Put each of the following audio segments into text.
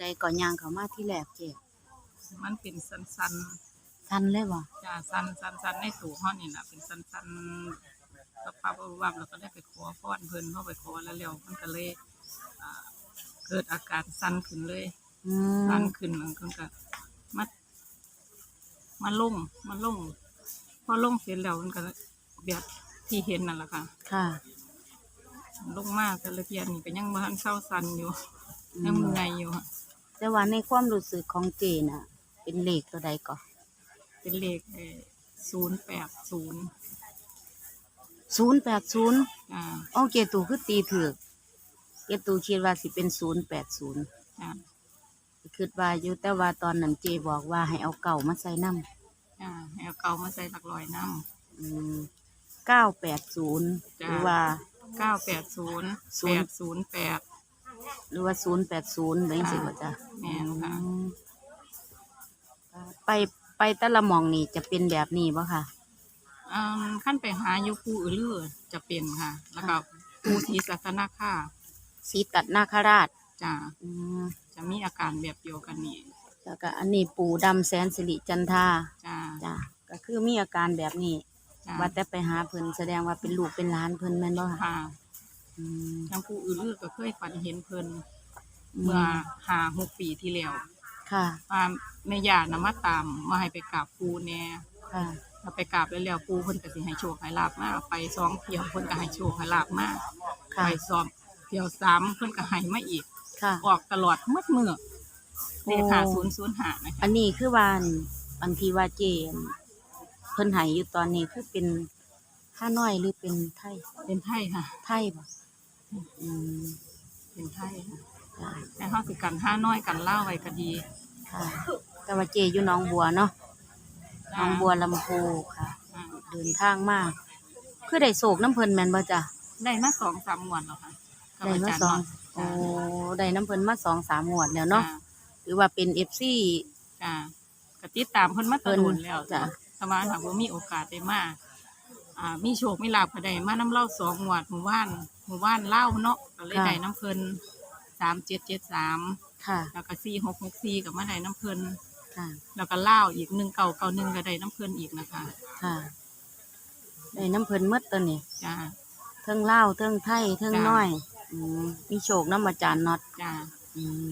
ใดก่อนย่างเขามาที่แรกเจ๊มันเป็นสันสันทันเลยบ่ๆจ้าสันสันสันในตู้ห้องนี่แหละเป็นสันสันๆก็ปับวับแล้วก็ได้ไปขอพรเพิ่นเข้าไปขอแล้วแล้วมันก็เลยอ่าเกิดอาการสันขึ้นเลยอืสันมขึ้นมันก็มามาลงมาลงพอลงเสร็จแล้วมันก็แบบที่เห็นนั่นแหละค่ะ ค่ะลงมากแต่ละเทียนนี่ก็ยังบ่ทันเศร้าสันอยู่ ยังเมื่อยอยู่ค่ะ แต่ว่าในความรู้สึกของเจน่ะ เป็นเลขตัวใดก่อนเป็นเลขศูนย์แปดศูนย์ศูนย์แปดศูนย์อ่าอ๋อเจตูคือตีถือกเจตูคิดว่าสิเป็นศูนย์แปดศูนย์อ่าคิดว่าอยู่แต่ว่าตอนนั้นเจบอกว่าให้เอาเก่ามาใส่น้อ่าให้เอาเก่ามาใส่หลักลอยน้ำอืมเก้าแปดศูนย์จ้ะหรือว่าำเก้าแปดศูนย์ศูแปนย์ดศูนย์แปด หรือว่าศูนย์แปดศูนย์เป็นสิบ่จ้ะแม่นค่ะ อืมไปไปแต่ละหมองนี่จะเป็นแบบนี้บ่ค่ะอ่าขั้นไปหาอยู่ปูอือลือจะเป็นค่ะ แล้วก็ปูทีสัตนาค่าสีตัดนาคราชจะอืมจะมีอาการแบบเดียวกันนี่แล้วก็อันนี้ปู่ดำแสนสิริจันทราจ้าจ้ะก็คือมีอาการแบบนี้ จ้าว่าแต่ไปหาเพิ่นแสดงว่าเป็นลูกเป็นหลานเพิ่นแม่นบ่ค่ะค่ะอืม ทางปูอือลือก็เคยฝันเห็นเพิ่นอืเมื่อมหาหกปีที่แล้วค่ะ ว่าแม่ยานะมาตามมาให้ไปกราบปูแน่ค่ะ เราไปกราบแล้วแล้วปูเพิ่นก็สิให้โชคให้ลาบมาไปสองเที่ยวเพิ่นก็ให้โชคให้ลาบมาค่ะ ไปสอบเที่ยวสามเพิ่นก็ให้มาอีก ค่ะ ออกตลอดมืดมือเลขหาศูนย์ศูนย์หานะคะอันนี้คือว่าอันอันที่ว่าเจนเพิ่นให้อยู่ตอนนี้คือเป็นห้าน้อยหรือเป็นไทยเป็นไทยค่ะ ไทยบ่ อืมเป็นไทยค่ะจ้ะแต่เฮาสิกันห้าน้อยกันเล่าไว้ก็ดีค่ะแต่ว่าเจอยู่หนองบัวเนาะหนองบัวลำพูค่ะ อ่าเดินทางมาคือได้โศกน้ำเพิ่นแม่นบ่จ้ะได้มาสองสามงวดแล้วค่ะกับได้มาจรย์สองเนาะโอ้ได้น้ำเพิ่นมาสองสามงวดแล้วเนาะหรือว่าเป็นเอฟซีจ้าก็ติดตามเพิ่นมาตลอดแล้วจ้ะถ้าว่าหากว่ามีโอกาสได้มาอ่ามีโชคมีลาภก็ได้มาน้ำเล่าสองงวดหมู่บ้าน หมู่บ้านเล่าเนาะก็เลยได้น้ำเพิ่นสามเจ็ดเจ็ดสามค่ะแล้วก็สี่หกหกสี่กับมาได้น้ำเพิ่นค่ะแล้วก็เล่าวอีกหนึ่งเก่าเก่าหนึ่งก็ได้น้ำเพิ่นอีกนะคะค่ะได้น้ำเพิ่นหมดตัวนี้จ้า เทิงเล่าวเทิงไทยเทิงจ้ะ น้อยอืมมีโชคน้ำอาจารย์น็อตจ้าอืม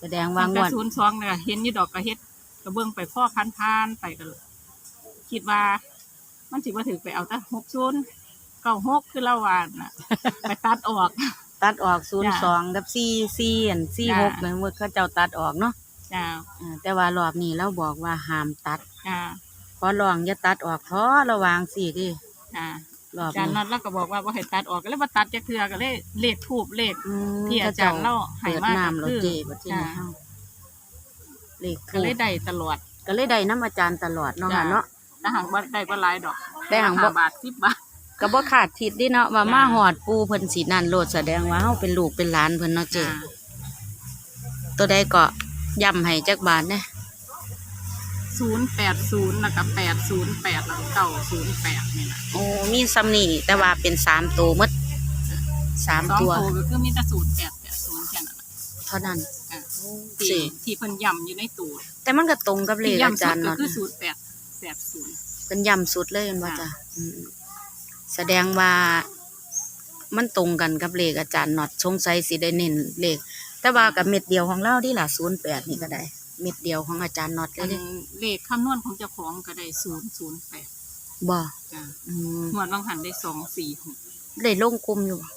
แสดงว่างกวระดศูนย์สองเนี่ยเห็นอยู่ดอกกระเฮ็ดกระเบื้องไปพ่อพันพานๆไปก็คิดว่า มันสิว่าถือไปเอาแต่หกศูนย์ เก้าหกคือละวานน่ะ ไปตัดออก ตัดออกศูนย์จ้ะสองกับสี่สี่อันสี่หกจ้ะเนี่ยเขาเจ้าตัดออกเนาะจ้าอ่าแต่ว่ารอบนี้เราบอกว่าห้ามตัดจ้าขอลองอย่าตัดออกท้อระวางสี่ดิจ้ารอบอาจารย์นี้นัดแล้วก็บอกว่าว่าให้ตัดออกก็เลยว่าตัดจากเทือก็เลยเลขทูบเลข อืมที่อาจารย์เล่าให้เปิดมาน้ำก็เราคือเจบัดที่นี่จ้ะเฮาเลขก็ถูเลยกได้ตลอด ก็เลยได้น้ำอาจารย์ตลอดเนาะจ้ะ ค่ะเนาะ แต่หางว่าได้บ่หลายดอกได้หางบ่ห้บาทสิบบาท ก็บ่ขาดทิศดิเนาะว่าจ้ะมาหอดปูเพิ่นสีนั่นโลดแสดงว่าเฮาเป็นลูกเป็นหลานเพิ่นเนาะเจจ้าตัวใดก็ย้ำให้จักบาทนะศูนย์แปดศูนย์แล้วก็แปดศูนย์แปดแล้วก็เก้าศูนย์แปดนี่แหละโอ้มีซ้ำนี่แต่ว่าเป็นสามตัวหมดสามสองตัวตัวก็คือมีแต่ศูนย์แปดแปดศูนย์แค่นั้นน่ะเท่านั้นอะสี่ที่ที่เพิ่นย่ำอยู่ในตู้แต่มันก็ตรงกับเลที่ขอาย่ำจาสุรดย์ก็เนาะคือศูนย์แปดแปดศูนย์เป็นย้ำสุดเลยแม่นบ่จ้ะจ้ะอืม แสดงว่ามันตรงกันกับเลขอาจารย์น็อตสงสัยสิได้เน้นเลข แต่ว่ากับเม็ดเดียวของเราที่ล่ะ08นี่ก็ได้ เม็ดเดียวของอาจารย์น็อตเลอัยนเด้เลขคำนวณของเจ้าของก็ได้ศูนย์ศูนย์แปดบ่จ้ะอืมหมวดบางหันได้สองสี่หกได้ลงกลุ่มอยู่บ่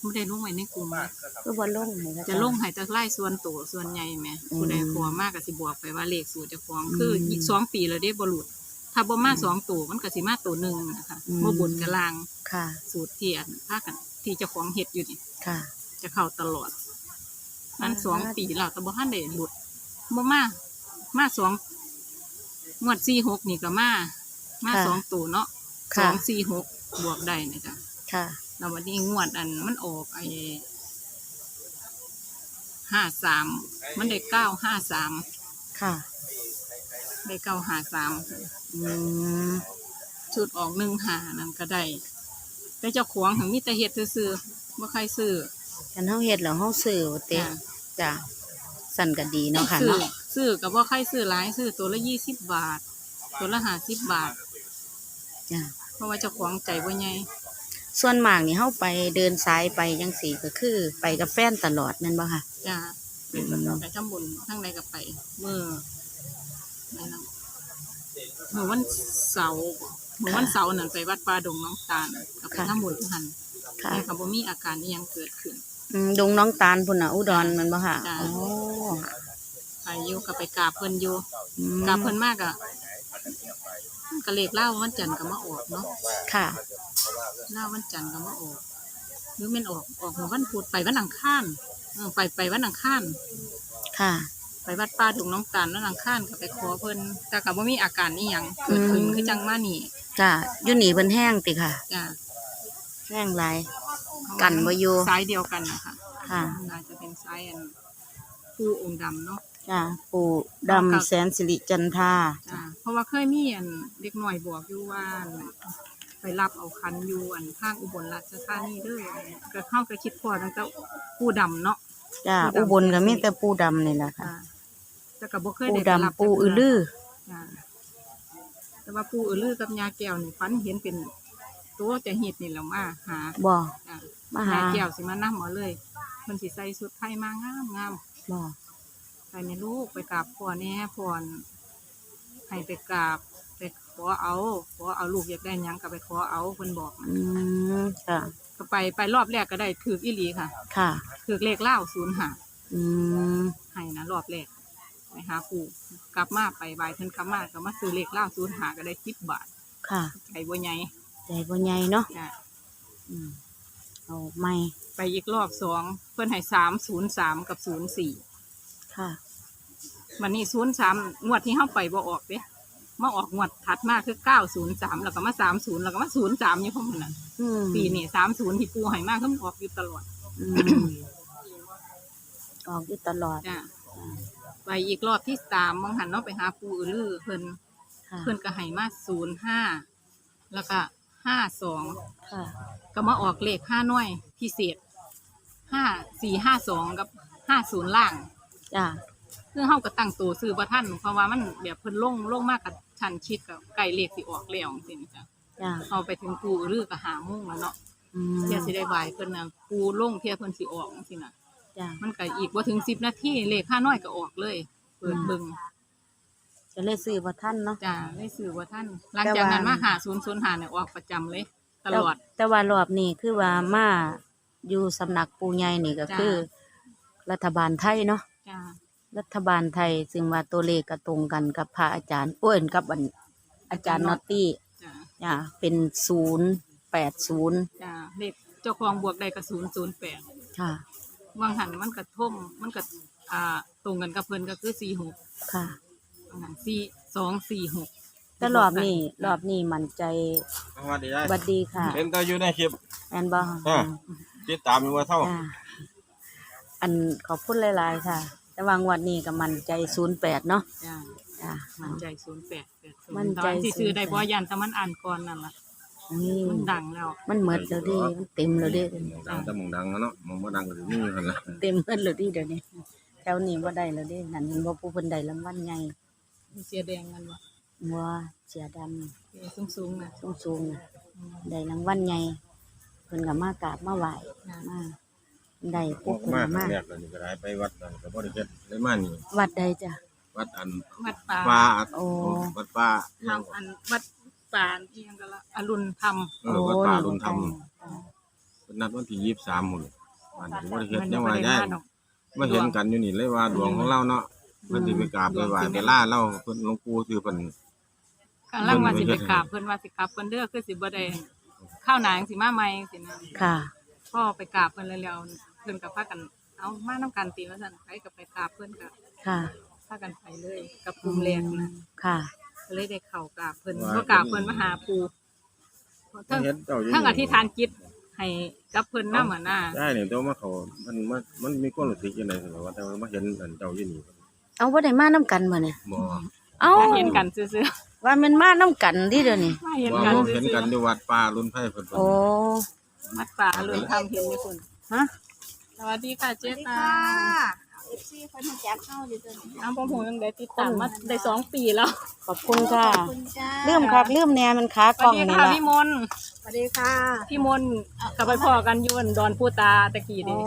ไม่ได้ลงไว้ในกลุ่มเลยคือบ่ลงให้อาารย์จะลงให้จะไล่ส่วนตัวส่วนใหญ่ไหมอืมผู้ใดกลัวมากก็สิบอกไปว่าเลขสูตรเจ้าของอืมคืออีกสองปีแล้วได้บรุษ ถ้าบ่มาสองตัวมันก็สิมาตัวหนึ่งนะคะอืม บ่บุญกะลางค่ะ สูตรที่อันพากันที่เจ้าของเฮ็ดอยู่นี่ค่ะ จะเข้าตลอดนั่นอ่าสองปีแล้วแต่บ่ทันได้หลุดบ่มามาสองงวดสี่หกนี่ก็มา มาสองตัวเนาะสค่ะ องสี่หกบวกได้นะจ๊ะ ค่ะ แล้ววันนี้งวดอันมันออกไอ้ห้าสามมันได้เก้าห้าสามค่ะ ได้เก้าห้าสามอืมชุดออกหนึ่งหานั่นก็ได้แต่เจ้าของถึงมีแต่เฮ็ดซื่อๆบ่ใครซื้อกันเฮาเฮ็ดแล้วเฮาซื้อว่าเต็จ้ะจ้ะสั่นก็ดีเนาะค่ะซื้อเนาะซื้อกับว่าใครซื้อหลายซื้อตัวละยี่สิบบาท ตัวละห้าสิบบาท จ้ะเพราะว่าเจ้าของใจบ่ใหญ่ส่วนมากนี่เฮาไปเดินสายไปจังซี่ก็คือ ไปกับแฟนตลอดแม่นบ่ค่ะ จ้าไปทำบุญทั้งใดก็ไป เมื่อไหนนะ เมื่อวันเสาร์เมื่อวันเสาร์นั่นไปวัดป่าดงน้องตาลก็ไปค่ะทำบุญหันค่ะแต่ก็บ่มีอาการที่ยังเกิดขึ้น อืมดงน้องตาลพุ่นน่ะอุดรแม่นบ่ค่ะจ้ะ โอ้ไปอยู่ก็ไปกราบเพิ่นอยู่อืมกราบเพิ่นมากอะก็เลขเล่าวันจันทร์ก็มาออกเนาะค่ะ เล่าวันจันทร์ก็มาออกหรือแม่นออกออกมื้อวันพุธไปวันอังคารเออไปไปวันอังคารค่ะ ไปวัดป่าดงน้องตาลวันอังคารก็ไปขอเพิ่นแต่ก็บ่มีอาการอีหยังเกิดขึ้นอืมคือจังมานี่จ้ะอยู่นี่เพิ่นแห้งติค่ะ จ้ะแห้งหลาย กันบ่อยู่ สายเดียวกันนะคะค่ะน่าจะเป็นสายอันผู้องค์ดำเนาะ จ้ะปู่ดำแสนสิริจันทราจ้ะเพราะว่าเคยมีอันเด็กหน่อยบอกอยู่ว่าไปรับเอาคันอยู่อันข้างอุบลราชธานีเด้อก็เข้าก็คิดพอตั้งแต่ผู้ดำเนาะ จ้ะปู่ดำอุบลก็มีแต่ปู่ดำนี่แหละค่ะจ้ะแต่ก็บ่เคยปู่ได้ไปรับดำปู่อือลือ จ้ะแต่ว่าปู่อือลือกับยาแก้วนี่ฝันเห็นเป็นตัวจะเห็ดนี่แหล้วมาหาบ่จ้ะมาหายาแก้วสิมานํหมอเลยเพิ่นสิใส่ชุดไทยมางามงามบ่ ไปในลูกไปกราบพ่อแน่พ่อนให้ไปกราบไปขอเอาขอเอาลูกอยากได้หยังก็ไปขอเอาเพิ่นบอกนะอืมค่ะ ก็ไปไปรอบแรกก็ได้ถืออีหลีค่ะค่ะ ถือเลขเล่าศูนย์หาอืมให้นะรอบแรกไปหาปู่กลับมาไปบายเพิ่นกลับมาก็มาซื้อเลขเล่าศูนย์หาก็ได้สิบบาทค่ะไก่บัวใหญ่ใจบ่ใหญ่เนาะจ้ะอืมเอาไม่ไปอีกรอบสองเพิ่นให้สามศูนย์สามกับศูนย์สี่ค่ะวันนี้ศูนย์สามงวดที่เข้าไปบ่ออกเด้ มาออกงวดถัดมาคือเก้าศูนย์สามแล้วก็มาสามศูนย์แล้วก็มาศูนย์สามอยู่พร้อมกันนั้นอืมปีนี้สามศูนย์ที่ปูให้มากก็ออกอยู่ตลอดอืมออกอยู่ตลอดจ้ะไปอีกรอบที่สามมองหันเนาะไปหาปูอือลือเพิ่นค่ะเพิ่นก็ให้มาศูนย์ห้าแล้วก็ห้าสองค่ะก็มาออกเลขห้าน้อยพิเศษห้าสี่ห้าสองกับห้าศูนย์ล่าง จ้ะคือเฮาก็ตั้งตัวซื้อบ่ทันเพราะว่ามันแบบเพิ่นลงลงมากกับ ชันชิดกับไก่เลขสิออกแล้วจังซี่จ้ะจ้ะเอาไปถึงปูอือลือก็หาโมุ่งแล้วเนาะอืมเที่ยสิได้บายเพิ่นน่ะปูลงเที่ยเพิ่นสิออกจังซี่น่ะ จ้ะ มันก็อีกบ่ถึงสิบนาทีเลขห้าน้อยก็ออกเลย เปิดอืม เบิ่งจะเลยซื้อบ่ทันเนาะ จ้าได้สื่อว่าท่าน หลังจากนั้นแต่ว่า มาหาศูนย์ศูนย์หาเนี่ยออกประจำเลย ตลอด แต่แต่ว่ารอบนี้คือว่ามาอยู่สำนักปู่ใหญ่นี่ก็จ้ะ คือ รัฐบาลไทยเนาะจ้า รัฐบาลไทย ซึ่งว่าตัวเลขก็ตรงกันกับพระอาจารย์เอ้ยกับอันอาจารย์นอตตี้จ้าจ้ะเป็นศูนย์แปดศูนย์จ้าเลขเจ้าของบวกได้กับศูนย์ศูนย์แปดค่ะวางหันมันกระท่มมันกระอ่าตรงกันกับเพิ่นก็คือสี่หกค่ะวางหันสี่สองสี่หกแต่รอบนี้รอบนี้มั่นใจสวัสดีได้บัดดีค่ะเป็นตัวอยู่ในคลิป แอนบออ่า ติดตามอยู่ว่าเท่า จ้าอันขอบคุณหลาย ๆ ค่ะ แต่วางวันนี้ก็มั่นใจศูนย์แปดเนาะจ้าจ้ามันใจศูนย์แปดแปดศูนย์มั่นใจตอนที่ซื้อได้08บ่ยันแต่มันอ่านก่อนนั่นล่ะนี่ มันดังแล้ว มันเหมือนแล้วดิมันเต็มแล้วดิดังแต่มองดังแล้วเนาะมองบ่ดังก็ถึงนี่กันละเต็มเงินแล้วดิเดี๋ยวนี้แถวนี้ว่าได้แล้วดินั่นเห็นว่าผู้เพิ่นได้รางวัลใหญ่มีเสียแดงกันวะว่าเสียดสูงสูงๆนะำสูงๆน่ะได้รางวัลใหญ่เพิ่นก็มากราบมาไหว้จ้ะมา ได้พปุ๊วบกเพิ่นมากก็มาแรกเลยนี่ก็ได้ไปวัดนั่นก็บ่ได้เฮ็ดได้มานี่วัดใดจ้ะ วัดอันวัดป่าป่าโอ้ วัดป่ายังทำอันวัดป่าเอียงกันละอรุณธรรมเออวัดป่ารุนธรรมโอ้เป็นนัดวันที่23มื้อวันนี้บ่ได้เฮ็ดมันยังบ่ว่าได้ได้มาดอกมาเห็นกันอยู่นี่เลยว่าดวงของเราเนาะมันสิไปกราบไปไหว้ไปล่าเราเพิ่นหลวงปู่คือเพิ่น กำลังว่าสิไปกราบเพิ่นว่าสิกราบเพิ่นเด้อคือสิบ่ได้ข้าวหนางสิมาใหม่สินะค่ะ พ่อไปกราบเพิ่นแล้วๆ เพิ่นก็พากัน เอามานํกันติว่าซั่นไปก็ไปกราบเพิ่นก็ค่ะ พากันไปเลยกับกลุ่มแรกนะค่ะ ก็เลยได้เข้ากราบเพิ่นก็กราบเพิ่นมาหาปู่มาทั้งเห็นเจ้าอยู่ทั้งอธิษฐานจิตให้กับเพิ่นนำอะนะได้นี่แต่ว่ามาเขามันมันมันมีความรู้สึกจังได๋ว่าแต่ว่ามาเห็นอันเจ้าอยู่นี่เอาบ่ได้มานํกันบ่เนี่ยบ่เอ้ามาเห็นกันซื่อว่ามันมานํกันดิเดี๋ยวนี้ๆมาเห็นบ่กันเห็นซื่อกันอยู่วัดป่ารุนไผเพิ่นเพิ่นโอ้ๆวัดป่าอรุณธรรมเห็นอยู่คุณฮะส วัสดีค่ะเจ๊ตาเอฟซีเพิ่นรู้จักเฮาอยู่ตัวนี้น้ำพ่อหูยังได้ติดตามมาได้สองปีแล้ว ขอบคุณค่ะขอบคุณจ้าลืมคักลืมแหน่มันขากสล้วัอสงดีนี่ค่ะละพี่มนต์สวัสดีค่ะ พี่มนต์กับไปพ่อกันอยวนดอนปูตาตะกี้โอ้นี่